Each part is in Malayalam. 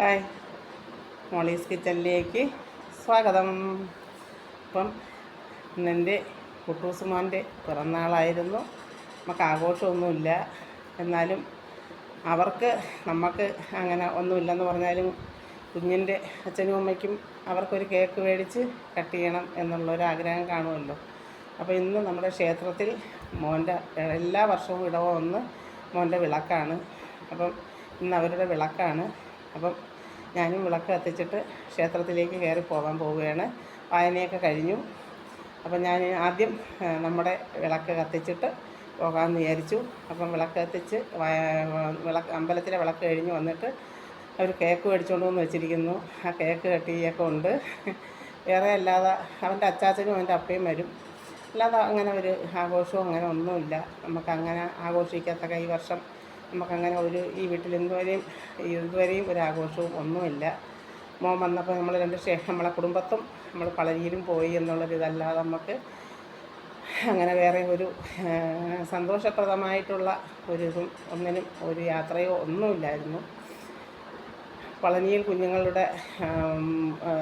ഹായ്. മോളീസ് കിച്ചണിലേക്ക് സ്വാഗതം. ഇപ്പം ഇന്നെന്റെ കുട്ടൂസുമോന്റെ പിറന്നാളായിരുന്നു. നമുക്ക് ആഘോഷമൊന്നുമില്ല. എന്നാലും അവർക്ക് നമുക്ക് അങ്ങനെ ഒന്നുമില്ലെന്ന് പറഞ്ഞാലും കുഞ്ഞിന്റെ അച്ഛനും അമ്മയ്ക്കും അവർക്കൊരു കേക്ക് മേടിച്ച് കട്ട് ചെയ്യണം എന്നുള്ളൊരാഗ്രഹം കാണുമല്ലോ. അപ്പോൾ ഇന്ന് നമ്മുടെ ക്ഷേത്രത്തിൽ മോന്റെ എല്ലാ വർഷവും ഇടവ ഒന്ന് മോന്റെ വിളക്കാണ്. അപ്പം ഇന്ന് അവരുടെ വിളക്കാണ്. അപ്പം ഞാനും വിളക്ക് കത്തിച്ചിട്ട് ക്ഷേത്രത്തിലേക്ക് കയറി പോകാൻ പോവുകയാണ്. വായനയൊക്കെ കഴിഞ്ഞു. അപ്പം ഞാൻ ആദ്യം നമ്മുടെ വിളക്ക് കത്തിച്ചിട്ട് പോകാമെന്ന് വിചാരിച്ചു. അപ്പം വിളക്ക് കത്തിച്ച് വിളക്ക് അമ്പലത്തിലെ വിളക്ക് കഴിഞ്ഞ് വന്നിട്ട് അവർ കേക്ക് മേടിച്ചുകൊണ്ട് വന്ന് വെച്ചിരിക്കുന്നു. ആ കേക്ക് കെട്ടിയൊക്കെ ഉണ്ട്. വേറെ അല്ലാതെ അവന്റെ അച്ചാച്ചനും അവന്റെ അപ്പയും വരും. അല്ലാതെ അങ്ങനെ ഒരു ആഘോഷവും അങ്ങനെ ഒന്നുമില്ല. നമുക്ക് അങ്ങനെ ആഘോഷിക്കത്തക്ക ഈ വർഷം നമുക്കങ്ങനെ ഒരു ഈ വീട്ടിൽ ഇതുവരെയും ഇതുവരെയും ഒരു ആഘോഷവും ഒന്നുമില്ല. മോൻ വന്നപ്പോൾ നമ്മൾ രണ്ട് ശേഷം നമ്മളെ കുടുംബത്തും നമ്മൾ പളരിയിലും പോയി എന്നുള്ളൊരിതല്ലാതെ നമുക്ക് അങ്ങനെ വേറെ ഒരു സന്തോഷപ്രദമായിട്ടുള്ള ഒരു ഇതും ഒന്നിനും ഒരു യാത്രയോ ഒന്നുമില്ലായിരുന്നു. പളനിയിൽ കുഞ്ഞുങ്ങളുടെ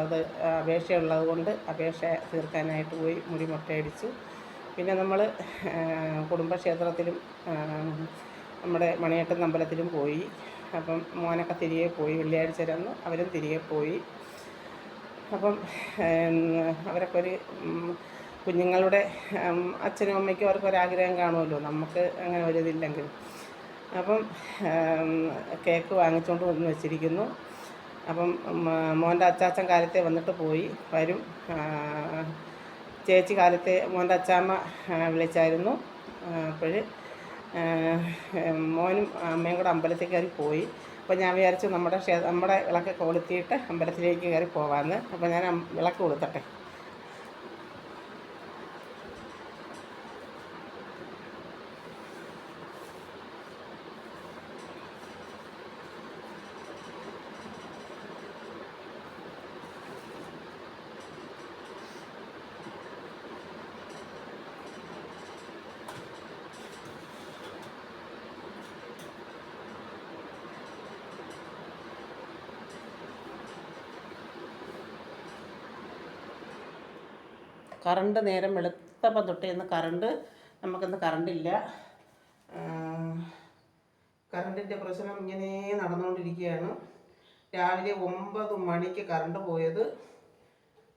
അത് അപേക്ഷയുള്ളത് കൊണ്ട് അപേക്ഷ തീർക്കാനായിട്ട് പോയി മുടി മുട്ടയടിച്ചു. പിന്നെ നമ്മൾ കുടുംബക്ഷേത്രത്തിലും നമ്മുടെ മണിയേട്ടൻ അമ്പലത്തിലും പോയി. അപ്പം മോനൊക്കെ തിരികെ പോയി. വെള്ളിയാഴ്ച അന്ന് അവരും തിരികെ പോയി. അപ്പം അവരൊക്കെ ഒരു കുഞ്ഞുങ്ങളുടെ അച്ഛനും അമ്മയ്ക്കും അവർക്കൊരാഗ്രഹം കാണുമല്ലോ. നമുക്ക് അങ്ങനെ ഒരു ഇതില്ലെങ്കിലും അപ്പം കേക്ക് വാങ്ങിച്ചുകൊണ്ട് വന്ന് വെച്ചിരിക്കുന്നു. അപ്പം മോന്റെ അച്ചാച്ചൻ കാലത്തെ വന്നിട്ട് പോയി. വരും. ചേച്ചി കാലത്തെ മോന്റെ അച്ചാമ്മ വിളിച്ചായിരുന്നു. അപ്പോൾ മോനും അമ്മയും കൂടെ അമ്പലത്തിൽ കയറി പോയി. അപ്പോൾ ഞാൻ വിചാരിച്ചു നമ്മുടെ നമ്മുടെ വിളക്ക് കൊളുത്തിയിട്ട് അമ്പലത്തിലേക്ക് കയറി പോകാമെന്ന് അപ്പോൾ ഞാൻ വിളക്ക് കൊളുത്തട്ടെ. കറണ്ട് നേരം വെളുത്തപ്പം തൊട്ട് ഇന്ന് കറണ്ട് നമുക്കിന്ന് കറണ്ടില്ല. കറണ്ടിന്റെ പ്രശ്നം ഇങ്ങനെ നടന്നുകൊണ്ടിരിക്കുകയാണ്. രാവിലെ ഒമ്പത് മണിക്ക് കറണ്ട് പോയത്.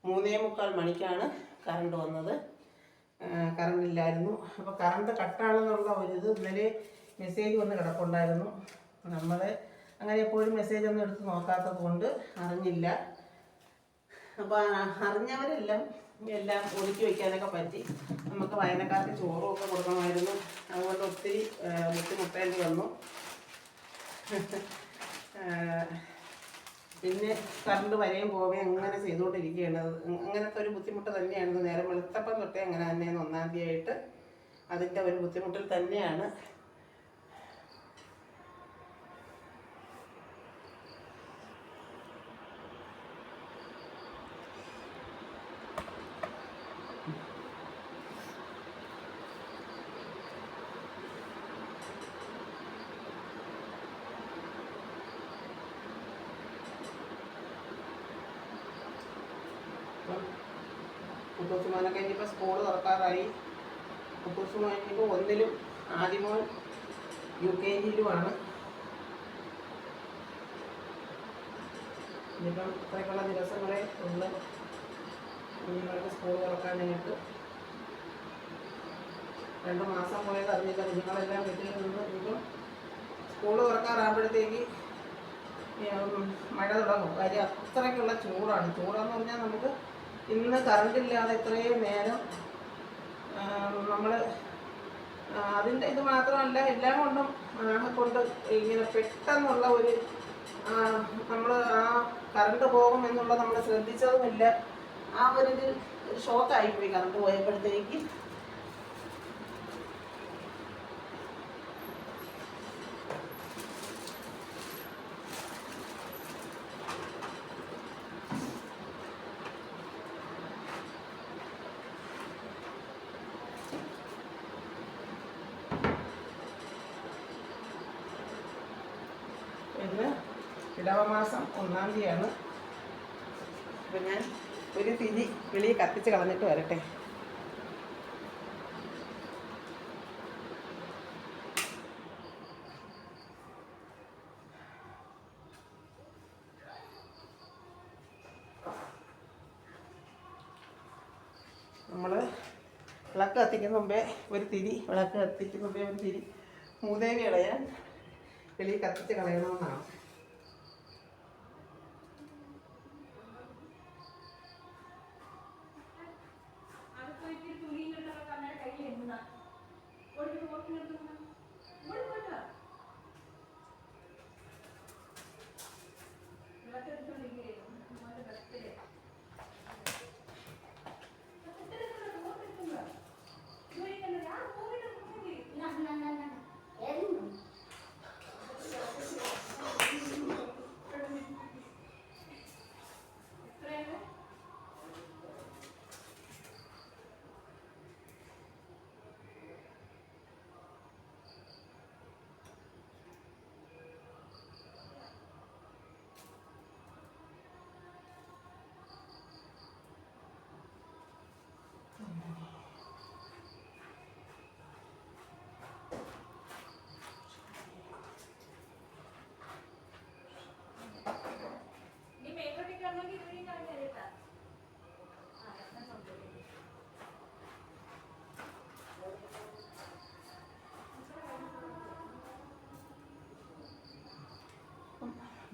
മൂന്നേ മുക്കാൽ മണിക്കാണ് കറണ്ട് വന്നത്. കറണ്ട് ഇല്ലായിരുന്നു അപ്പോൾ കറണ്ട് കട്ടാണെന്നുള്ള ഒരു ഇത് ഇന്നലെ മെസ്സേജ് വന്ന് കിടപ്പുണ്ടായിരുന്നു. നമ്മൾ അങ്ങനെ എപ്പോഴും മെസ്സേജ് ഒന്നും എടുത്ത് നോക്കാത്തത് കൊണ്ട് അറിഞ്ഞില്ല. അപ്പോൾ അറിഞ്ഞവരെല്ലാം എല്ലാം ഒതുക്കി വയ്ക്കാനൊക്കെ പറ്റി. നമുക്ക് വായനക്കാർക്ക് ചോറും ഒക്കെ കൊടുക്കണമായിരുന്നു. അതുകൊണ്ട് ഒത്തിരി ബുദ്ധിമുട്ടേണ്ടി വന്നു. പിന്നെ കറണ്ട് വരെയും പോവുകയും അങ്ങനെ ചെയ്തുകൊണ്ടിരിക്കുകയാണ്. അങ്ങനത്തെ ഒരു ബുദ്ധിമുട്ട് തന്നെയാണ് നേരം വെളുത്തപ്പം തൊട്ടേ അങ്ങനെ തന്നെയാണ് ഒന്നാം തീയതിയായിട്ട് അതിന്റെ ഒരു ബുദ്ധിമുട്ടിൽ തന്നെയാണ്. കുട്ടൂസുമാനൊക്കെ ഇനിയിപ്പോൾ സ്കൂൾ തുറക്കാറായി. കുട്ടൂസുമാൻ ഇപ്പോൾ ഒന്നിലും ആദ്യമോൻ യു കെ ജിയിലുമാണ്. ഇനിയിപ്പം ഇത്രയ്ക്കുള്ള ദിവസങ്ങളെ ഉള്ളു. കുഞ്ഞുങ്ങൾക്ക് സ്കൂൾ തുറക്കാനായിട്ട് രണ്ട് മാസം പോയത് അറിഞ്ഞില്ല കുഞ്ഞുങ്ങളെല്ലാം വീട്ടിൽ നിന്ന് ഇനിയിപ്പം സ്കൂൾ തുറക്കാറാകുമ്പോഴത്തേക്ക് മഴ തുടങ്ങും. കാര്യം അത്രയ്ക്കുള്ള ചൂടാണ്. ചൂടെന്ന് പറഞ്ഞാൽ നമുക്ക് ഇന്ന് കറണ്ട് ഇല്ലാതെ ഇത്രയും നേരം നമ്മൾ അതിന്റെ ഇത് മാത്രമല്ല എല്ലാം കൊണ്ടും കൊണ്ട് ഇങ്ങനെ പെട്ടെന്നുള്ള ഒരു നമ്മൾ ആ കറണ്ട് പോകും എന്നുള്ളത് നമ്മൾ ശ്രദ്ധിച്ചതുമില്ല. ആ ഒരു ഇതിൽ ഷോക്കായിപ്പോയി കറണ്ട് പോയപ്പോഴത്തേക്ക്. ഇന്ന് ഇടവമാസം ഒന്നാം തീയതിയാണ്. അപ്പം ഞാൻ ഒരു തിരി കിളി കത്തിച്ച് കളഞ്ഞിട്ട് വരട്ടെ. നമ്മൾ വിളക്ക് കത്തിക്കുന്ന മുമ്പേ ഒരു തിരി വിളക്ക് കത്തിക്കുന്ന മുമ്പേ ഒരു തിരി മൂതേവി ഇളയാൻ വെളിയിൽ കത്തിച്ച് കളയണമെന്നാണ്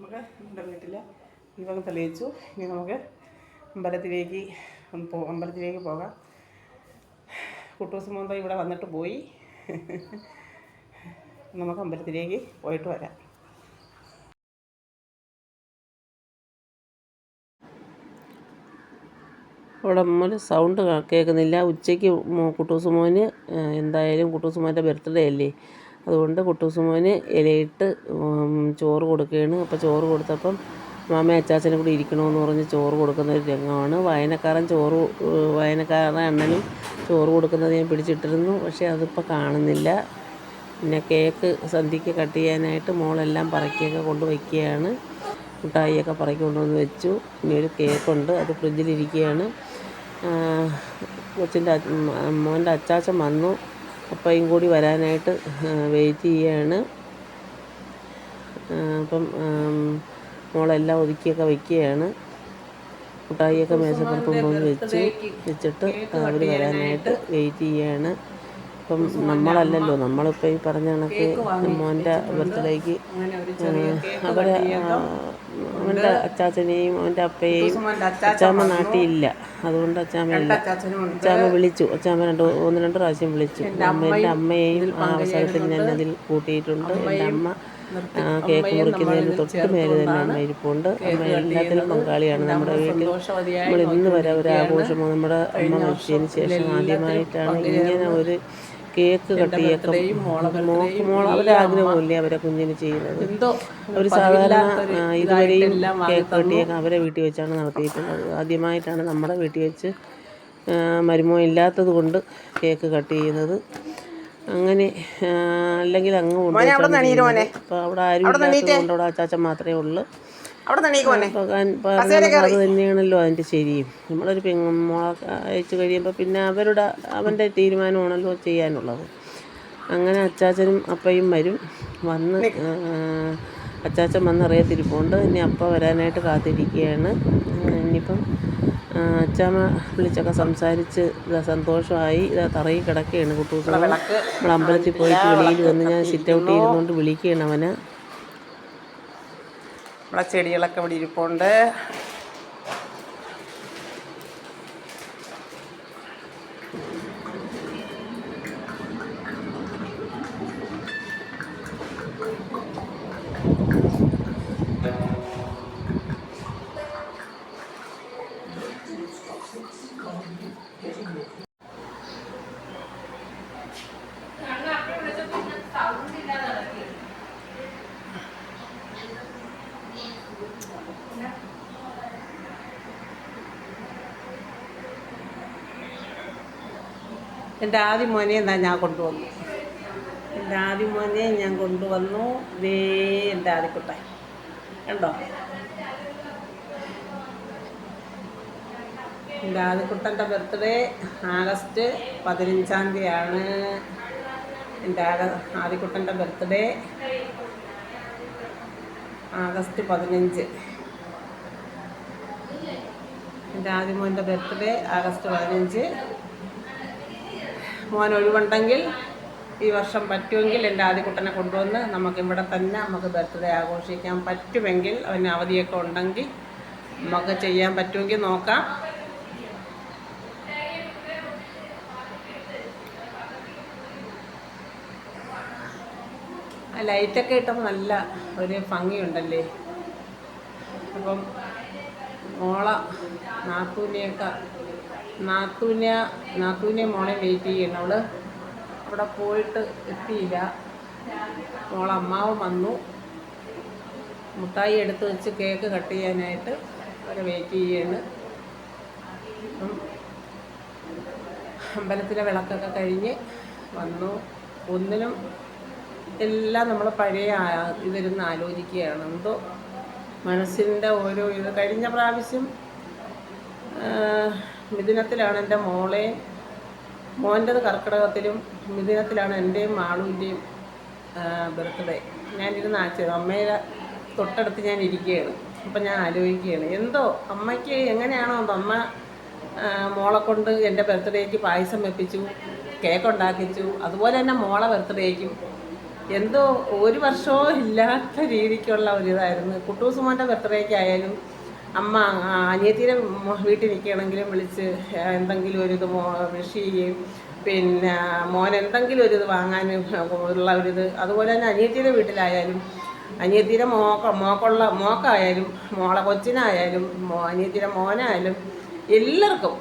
നമുക്ക് നമ്മുടെ വീട്ടിൽ ദീപം തെളിയിച്ചു. ഇനി നമുക്ക് അമ്പലത്തിലേക്ക് പോ അമ്പലത്തിലേക്ക് പോകാം. കുട്ടൂസ് മോന്ത ഇവിടെ വന്നിട്ട് പോയി. നമുക്ക് അമ്പലത്തിലേക്ക് പോയിട്ട് വരാം. അവിടെ ഒരു സൗണ്ട് കേൾക്കുന്നില്ല. ഉച്ചയ്ക്ക് കുട്ടൂസ് മോന് എന്തായാലും കുട്ടൂസ് മോന്റെ ബർത്ത്ഡേ അല്ലേ? അതുകൊണ്ട് കുട്ടൂസുമോന് ഇലയിട്ട് ചോറ് കൊടുക്കുകയാണ്. അപ്പോൾ ചോറ് കൊടുത്തപ്പം മാമ അച്ചാച്ചനും കൂടി ഇരിക്കണമെന്ന് പറഞ്ഞ് ചോറ് കൊടുക്കുന്ന ഒരു രംഗമാണ്. വായനക്കാരൻ ചോറ് വായനക്കാരൻ അണ്ണനും ചോറ് കൊടുക്കുന്നത് ഞാൻ പിടിച്ചിട്ടിരുന്നു. പക്ഷേ അതിപ്പോൾ കാണുന്നില്ല. പിന്നെ കേക്ക് സന്ധ്യയ്ക്ക് കട്ട് ചെയ്യാനായിട്ട് മോളെല്ലാം പറക്കിയൊക്കെ കൊണ്ട് വയ്ക്കുകയാണ് മിഠായിയൊക്കെ പറക്കി കൊണ്ടുവന്ന് വെച്ചു. പിന്നെ ഒരു കേക്കുണ്ട്. അത് ഫ്രിഡ്ജിലിരിക്കുകയാണ്. കൊച്ചിന്റെ മോന്റെ അച്ചാച്ചൻ വന്നു. അപ്പയും കൂടി വരാനായിട്ട് വെയിറ്റ് ചെയ്യാണ്. അപ്പം മോളെല്ലാം ഒതുക്കിയൊക്കെ വയ്ക്കുകയാണ് മുട്ടായിയൊക്കെ മേശപ്പുറത്ത് കൊണ്ടുവന്ന് വെച്ച് വെച്ചിട്ട് അവർ വരാനായിട്ട് വെയിറ്റ് ചെയ്യാണ്. ഇപ്പം നമ്മളല്ലല്ലോ നമ്മളിപ്പോൾ ഈ പറഞ്ഞ കണക്ക് മോന്റെ ബർത്ത്ഡേക്ക് അവരെ അവന്റെ അച്ചാച്ചനെയും അവന്റെ അപ്പയെയും അച്ചാമ്മ നാട്ടിലില്ല. അതുകൊണ്ട് അച്ചാമ്മ ഇല്ല. അച്ചാച്ചനും ഉണ്ട്. അച്ചാമ്മ വിളിച്ചു. അച്ചാമ്മ രണ്ട് ഒന്ന് രണ്ട് പ്രാവശ്യം വിളിച്ചു. അമ്മേന്റെ അമ്മയെയും ആ അവസരത്തിൽ ഞാൻ അതിൽ കൂട്ടിയിട്ടുണ്ട്. എന്റെ അമ്മ കേക്ക് മുറിക്കുന്നതിന് തൊട്ട് മേലെ തന്നെ അമ്മ ഇരിപ്പുണ്ട്. അമ്മ എല്ലാത്തിനും പങ്കാളിയാണ് നമ്മുടെ വീട്ടിൽ. നമ്മൾ ഇന്ന് വരെ ഒരു ആഘോഷമോ നമ്മുടെ അമ്മ മരിച്ചതിന് ശേഷം ആദ്യമായിട്ടാണ് ഇങ്ങനെ ഒരു കേക്ക് കട്ടിയൊക്കെ മോക്ക് മോൾ അവരെ ആഗ്രഹമില്ലേ അവരെ കുഞ്ഞിന് ചെയ്യുന്നത്? എന്തോ അവർ സാധാരണ ഇതുവരെയും കേക്ക് കട്ടിയൊക്കെ അവരെ വീട്ടിൽ വെച്ചാണ് നടത്തിയിട്ടുള്ളത്. ആദ്യമായിട്ടാണ് നമ്മുടെ വീട്ടിൽ വെച്ച് മരുമോ ഇല്ലാത്തത് കൊണ്ട് കേക്ക് കട്ട് ചെയ്യുന്നത്. അങ്ങനെ അല്ലെങ്കിൽ അങ്ങ് കൊണ്ടുപോയി അപ്പോൾ അവിടെ ആരും ഇല്ലാത്തത് കൊണ്ട് അവിടെ അച്ചാച്ചൻ മാത്രമേ ഉള്ളൂ. അവിടെ അത് തന്നെയാണല്ലോ അതിന്റെ ശരിയും നമ്മളൊരു പെങ്ങുമോളെ അയച്ചു കഴിയുമ്പോൾ പിന്നെ അവരുടെ അവന്റെ തീരുമാനമാണല്ലോ ചെയ്യാനുള്ളത്. അങ്ങനെ അച്ചാച്ചനും അപ്പയും വരും. വന്ന് അച്ചാച്ചൻ വന്ന് അറിയത്തിരിപ്പുണ്ട് ഇനി അപ്പ വരാനായിട്ട് കാത്തിരിക്കുകയാണ്. ഇനിയിപ്പം അച്ചാമ്മ വിളിച്ചൊക്കെ സംസാരിച്ച് ഇതാ സന്തോഷമായി. ഇതാ തറയിൽ കിടക്കുകയാണ് കുട്ടൂസ് നമ്മളമ്പലത്തിൽ നമ്മൾ അമ്പലത്തിൽ പോയിട്ട് വെളിയിൽ വന്ന് ഞാൻ സിറ്റ് ഔട്ട് ചെയ്തുകൊണ്ട് വിളിക്കുകയാണ് അവനെ. നമ്മളെ ചെടികളൊക്കെ ഇവിടെ ഇരിപ്പുണ്ട്. എന്റെ ആദ്യ മോനെ എന്നാ ഞാൻ കൊണ്ടുവന്നു. എന്റെ ആദ്യ മോനെ ഞാൻ കൊണ്ടുവന്നു. ദേ എന്റെ ആദ്യക്കുട്ടൻ കണ്ടോ? എന്റെ ആദ്യക്കുട്ടന്റെ ബർത്ത്ഡേ ആഗസ്റ്റ് പതിനഞ്ചാം തീയതിയാണ്. എന്റെ ആദ്യക്കുട്ടന്റെ ബർത്ത്ഡേ ആഗസ്റ്റ് പതിനഞ്ച്. എന്റെ ആദ്യമോന്റെ ബർത്ത്ഡേ ആഗസ്റ്റ് പതിനഞ്ച്. മോൻ ഒഴിവുണ്ടെങ്കിൽ ഈ വർഷം പറ്റുമെങ്കിൽ എന്റെ ആദ്യക്കുട്ടനെ കൊണ്ടുവന്ന് നമുക്ക് ഇവിടെ തന്നെ നമുക്ക് ബർത്ത്ഡേ ആഘോഷിക്കാൻ പറ്റുമെങ്കിൽ അവന് അവധിയൊക്കെ ഉണ്ടെങ്കിൽ നമുക്ക് ചെയ്യാൻ പറ്റുമെങ്കിൽ നോക്കാം. ലൈറ്റൊക്കെ ഇട്ടപ്പോൾ നല്ല ഒരു ഭംഗിയുണ്ടല്ലേ? അപ്പം മോള നാത്തൂനെയൊക്കെ നാത്തൂനെ നാത്തൂനെ മോളെ വെയിറ്റ് ചെയ്യണം അവൾ അവിടെ പോയിട്ട് എത്തിയില്ല. മോളെ അമ്മാവ് വന്നു. മുട്ടായി എടുത്ത് വെച്ച് കേക്ക് കട്ട് ചെയ്യാനായിട്ട് അവരെ വെയിറ്റ് ചെയ്യാണ് അമ്പലത്തിലെ വിളക്കൊക്കെ കഴിഞ്ഞ് വന്നു. ഒന്നിനും എല്ലാം നമ്മൾ പഴയ ഇതിരുന്ന് ആലോചിക്കുകയാണ്. എന്തോ മനസ്സിന്റെ ഓരോ ഇത്. കഴിഞ്ഞ പ്രാവശ്യം മിഥുനത്തിലാണ് എന്റെ മോളെ മോന്റെത് കർക്കിടകത്തിലും മിഥുനത്തിലാണ് എന്റെയും മാളുവിന്റെയും ബർത്ത്ഡേ. ഞാനിരുന്ന് ആച്ചത് അമ്മയുടെ തൊട്ടടുത്ത് ഞാൻ ഇരിക്കുകയാണ്. അപ്പം ഞാൻ ആലോചിക്കുകയാണ് എന്തോ അമ്മയ്ക്ക് എങ്ങനെയാണോ അമ്മ മോളെ കൊണ്ട് എന്റെ ബർത്ത്ഡേക്ക് പായസം വെപ്പിച്ചു കേക്ക് ഉണ്ടാക്കിച്ചു അതുപോലെ തന്നെ മോളെ ബർത്ത്ഡേക്കും. എന്തോ ഒരു വർഷവും ഇല്ലാത്ത രീതിക്കുള്ള ഒരു ഇതായിരുന്നു കുട്ടൂസുമോന്റെ ബർത്ത്ഡേക്ക് ആയാലും അമ്മ അനിയത്തിയുടെ വീട്ടിൽ നിൽക്കുകയാണെങ്കിലും വിളിച്ച് എന്തെങ്കിലും ഒരു ഇത് വിഷ് ചെയ്യുകയും പിന്നെ മോൻ എന്തെങ്കിലും ഒരു ഇത് വാങ്ങാൻ ഉള്ള ഒരിത് അതുപോലെ തന്നെ അനിയത്തിയുടെ വീട്ടിലായാലും അനിയത്തിയുടെ മോക്ക മോക്കുള്ള മോക്കായാലും മോളെ കൊച്ചിനായാലും മോ അനിയത്തിയുടെ മോനായാലും എല്ലാവർക്കും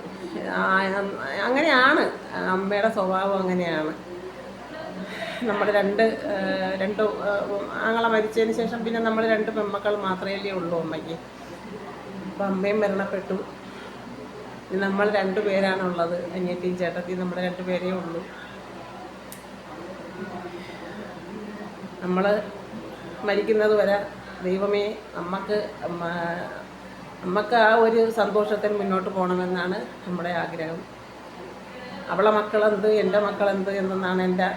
അങ്ങനെയാണ്. അമ്മയുടെ സ്വഭാവം അങ്ങനെയാണ്. നമ്മൾ രണ്ട് രണ്ട് ആങ്ങളെ മരിച്ചതിന് ശേഷം പിന്നെ നമ്മൾ രണ്ട് പെൺമക്കൾ മാത്രമേ ഉള്ളൂ അമ്മയ്ക്ക്. അപ്പം അമ്മയും മരണപ്പെട്ടു. നമ്മൾ രണ്ടു പേരാണുള്ളത്. അനിയത്തിയും ചേട്ടത്തിയും നമ്മുടെ രണ്ടു പേരേ ഉള്ളൂ. നമ്മൾ മരിക്കുന്നത് വരെ ദൈവമേ നമുക്ക് നമുക്ക് ആ ഒരു സന്തോഷത്തിൽ മുന്നോട്ട് പോകണമെന്നാണ് നമ്മുടെ ആഗ്രഹം. അവളെ മക്കളെന്ത് എന്റെ മക്കളെന്ത് എന്നതാണ് എന്റെ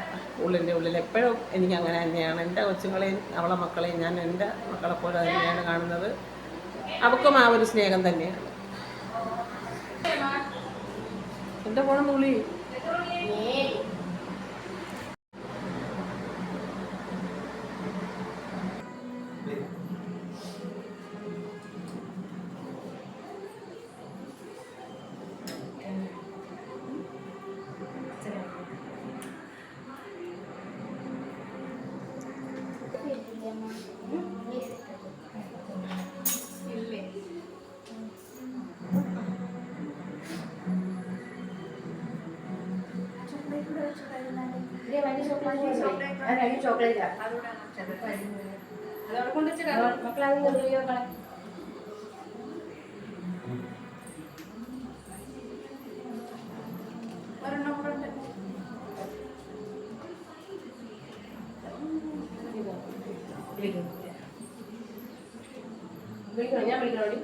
ഉള്ളിന്റെ ഉള്ളിൽ എപ്പോഴും എനിക്ക് അങ്ങനെ തന്നെയാണ്. എന്റെ കൊച്ചുങ്ങളെയും അവളെ മക്കളെയും ഞാൻ എന്റെ മക്കളെപ്പോലെ തന്നെയാണ് കാണുന്നത്. അവൾക്കും ആ ഒരു സ്നേഹം തന്നെയാണ്. എൻ്റെ പോണം തുള്ളി ഞാൻ വിളിക്കണോടി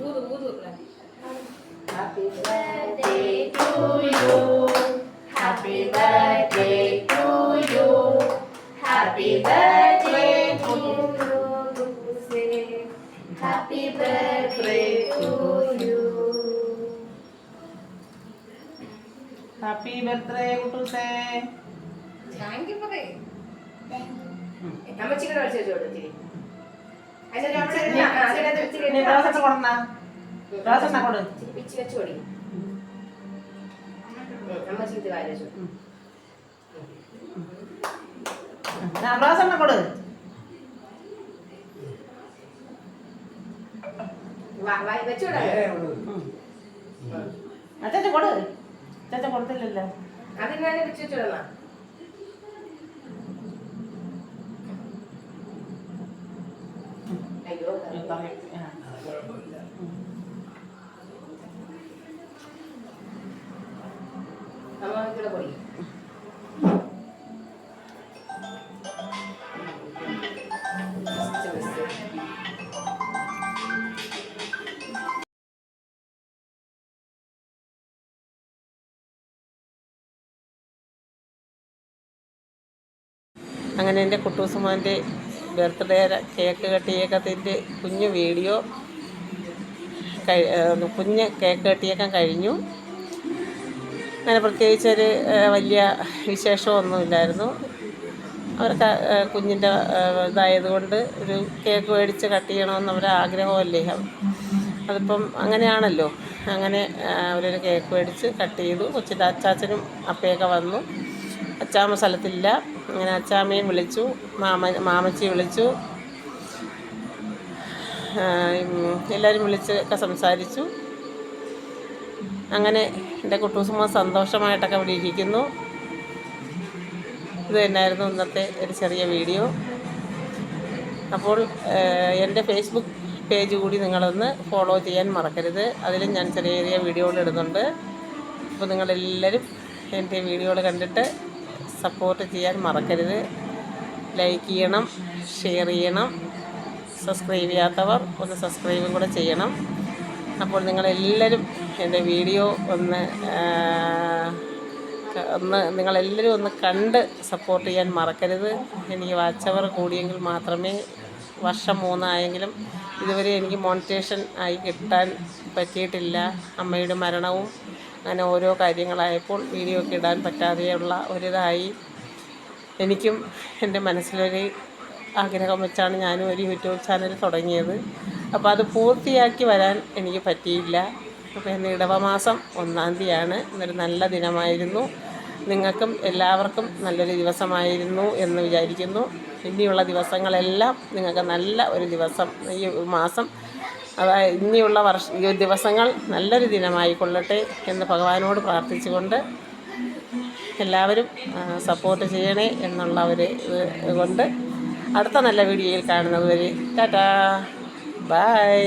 ഊതു ഊതു Happy birthday to you. Happy birthday to you. Happy birthday to you. Happy birthday to you. Happy birthday കുട്ടൂസേ താങ്ക് യു പറയേ അമ്മച്ചിങ്ങനെ കളിച്ചു വെച്ചോട്ടെ ആ, അതിനകത്ത് ഇച്ചിരി ഇനി കൊട് കൊടു പിച്ചി വെച്ച് കൊടുക്കും. അമ്മച്ചി ഇത് കാര്യം വെച്ചു. ആ, കൊട് കൊടു വെച്ചോടാ അച്ഛൻ കൊടു അച്ഛൻ കൊടുത്തില്ലല്ലോ. അതിനാണ് വെച്ച് വെച്ചോടാ അയ്യോ അങ്ങനെ എന്റെ കുട്ടൂസുമാന്റെ ബർത്ത്ഡേ കേക്ക് കട്ടിയേക്കത്തിന്റെ കുഞ്ഞു വീഡിയോ കുഞ്ഞ് കേക്ക് കട്ടിയേക്കാൻ കഴിഞ്ഞു. അങ്ങനെ പ്രത്യേകിച്ചൊരു വലിയ വിശേഷമൊന്നുമില്ലായിരുന്നു അവർക്ക് കുഞ്ഞിന്റെ ഇതായതുകൊണ്ട് ഒരു കേക്ക് മേടിച്ച് കട്ട് ചെയ്യണമെന്ന് അവരെ ആഗ്രഹമല്ലേ? അതിപ്പം അങ്ങനെയാണല്ലോ. അങ്ങനെ അവരൊരു കേക്ക് മേടിച്ച് കട്ട് ചെയ്തു. കൊച്ചിന്റെ അച്ചാച്ചനും അപ്പയൊക്കെ വന്നു. അച്ചാമ്മ സ്ഥലത്തില്ല. അങ്ങനെ അച്ചാമ്മയും വിളിച്ചു മാമ മാമച്ചി വിളിച്ചു. എല്ലാവരും വിളിച്ച് ഒക്കെ സംസാരിച്ചു. അങ്ങനെ എന്റെ കുട്ടൂസമ്മ സന്തോഷമായിട്ടൊക്കെ ഇവിടെ ഇരിക്കുന്നു. ഇത് തന്നെയായിരുന്നു ഇന്നത്തെ ഒരു ചെറിയ വീഡിയോ. അപ്പോൾ എന്റെ ഫേസ്ബുക്ക് പേജ് കൂടി നിങ്ങളൊന്ന് ഫോളോ ചെയ്യാൻ മറക്കരുത്. അതിലും ഞാൻ ചെറിയ ചെറിയ വീഡിയോകൾ ഇടുന്നുണ്ട്. അപ്പോൾ നിങ്ങളെല്ലാവരും എന്റെ വീഡിയോകൾ കണ്ടിട്ട് സപ്പോർട്ട് ചെയ്യാൻ മറക്കരുത്. ലൈക്ക് ചെയ്യണം ഷെയർ ചെയ്യണം സബ്സ്ക്രൈബ് ചെയ്യാത്തവർ ഒന്ന് സബ്സ്ക്രൈബും കൂടെ ചെയ്യണം. അപ്പോൾ നിങ്ങളെല്ലാവരും എന്റെ വീഡിയോ ഒന്ന് ഒന്ന് നിങ്ങളെല്ലാവരും ഒന്ന് കണ്ട് സപ്പോർട്ട് ചെയ്യാൻ മറക്കരുത്. എനിക്ക് വാച്ച് അവർ കൂടിയെങ്കിൽ മാത്രമേ വർഷം മൂന്നായെങ്കിലും ഇതുവരെ എനിക്ക് മോണിറ്റേഷൻ ആയി കിട്ടാൻ പറ്റിയിട്ടില്ല. അമ്മയുടെ മരണവും അങ്ങനെ ഓരോ കാര്യങ്ങളായപ്പോൾ വീഡിയോ ഒക്കെ ഇടാൻ പറ്റാതെയുള്ള ഒരിതായി. എനിക്കും എന്റെ മനസ്സിലൊരു ആഗ്രഹം വെച്ചാണ് ഞാനും ഒരു യൂട്യൂബ് ചാനൽ തുടങ്ങിയത്. അപ്പോൾ അത് പൂർത്തിയാക്കി വരാൻ എനിക്ക് പറ്റിയില്ല. അപ്പോൾ ഇന്ന് ഇടവമാസം ഒന്നാം തീയതിയാണ്. ഇന്നൊരു നല്ല ദിനമായിരുന്നു. നിങ്ങൾക്കും എല്ലാവർക്കും നല്ലൊരു ദിവസമായിരുന്നു എന്ന് വിചാരിക്കുന്നു. ഇനിയുള്ള ദിവസങ്ങളെല്ലാം നിങ്ങൾക്ക് നല്ല ഒരു ദിവസം ഈ മാസം അതായത് ഇനിയുള്ള വർഷ ദിവസങ്ങൾ നല്ലൊരു ദിനമായി കൊള്ളട്ടെ എന്ന് ഭഗവാനോട് പ്രാർത്ഥിച്ചുകൊണ്ട് എല്ലാവരും സപ്പോർട്ട് ചെയ്യണേ എന്നുള്ള ഒരു കൊണ്ട് അടുത്ത നല്ല വീഡിയോയിൽ കാണുന്നത് വരെ ടാറ്റാ. ബൈ.